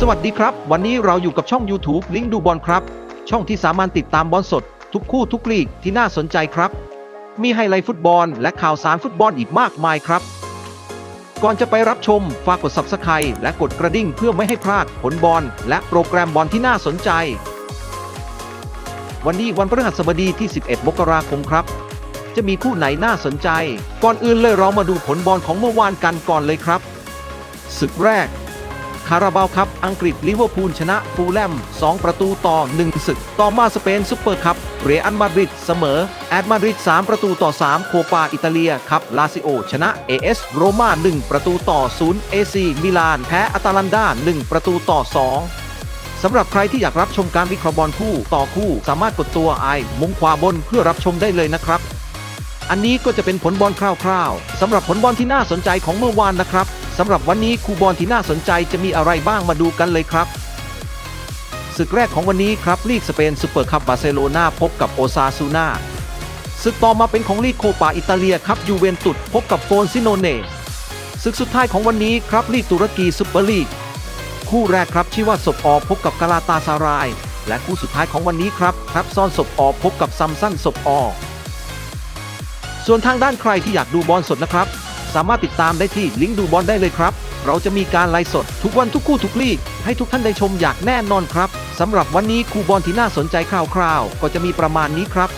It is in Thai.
สวัสดีครับ วันนี้เราอยู่กับช่อง YouTube ลิงดูบอลครับ ช่องที่สามารถติดตามบอลสด ทุกคู่ทุกลีกที่น่าสนใจครับ มีไฮไลท์ฟุตบอลและข่าวสารฟุตบอลอีกมากมายครับ ก่อนจะไปรับชมฝากกด Subscribe และกดกระดิ่งเพื่อไม่ให้พลาดผลบอลและโปรแกรมบอลที่น่าสนใจ วันนี้วันพฤหัสบดีที่ 11 มกราคมครับ จะมีคู่ไหนน่าสนใจ ก่อนอื่นเลยเรามาดูผลบอลของเมื่อวานกันก่อนเลยครับศึกแรก คาราบาวครับ อังกฤษลิเวอร์พูลชนะฟูลแลม 2 ประตูต่อ 1 ศึก ต่อมาสเปนซุปเปอร์คัพเรอัลมาดริดเสมอ แอดมาดริด 3 ประตูต่อ 3 โคปาอิตาเลียครับลาซิโอ ชนะ AS โรม่า 1 ประตูต่อ 0 AC มิลาน แพ้อาตาลันดา 1 ประตูต่อ 2สำหรับใครที่อยากรับชมการวิเคราะห์บอลคู่ต่อคู่ สามารถกดตัวไอมุมขวาบนเพื่อรับชมได้เลยนะครับ อันนี้ก็จะเป็นผลบอลคร่าวๆสำหรับผลบอลที่น่าสนใจของเมื่อวานนะครับ สำหรับวันนี้คูบอลที่น่าสนใจจะมีอะไรบ้างมาดูกันเลยครับศึกแรกของวันนี้ครับลีกสเปนซูเปอร์คัพบาร์เซโลนาพบกับโอซาซูนาศึกต่อมาเป็นของลีกโคปาอิตาเลียครับยูเวนตุสพบกับโฟนซิโนเนศึกสุดท้ายของวันนี้ครับลีกตุรกีซุปเปอร์ลีกคู่แรกครับชื่อว่าศพอพบกับกาลาตาซาราย และคู่สุดท้ายของวันนี้ครับครับซ่อนศพอพบกับซัมซันศพอส่วนทางด้านใครที่อยากดูบอลสดนะครับ สามารถติดตามได้ที่ลิงก์ดูบอลได้เลยครับ เราจะมีการไลฟ์สดทุกวันทุกคู่ทุกลีก ให้ทุกท่านได้ชมอย่างแน่นอนครับสำหรับวันนี้คูบอลที่น่าสนใจคร่าวๆ ก็จะมีประมาณนี้ครับ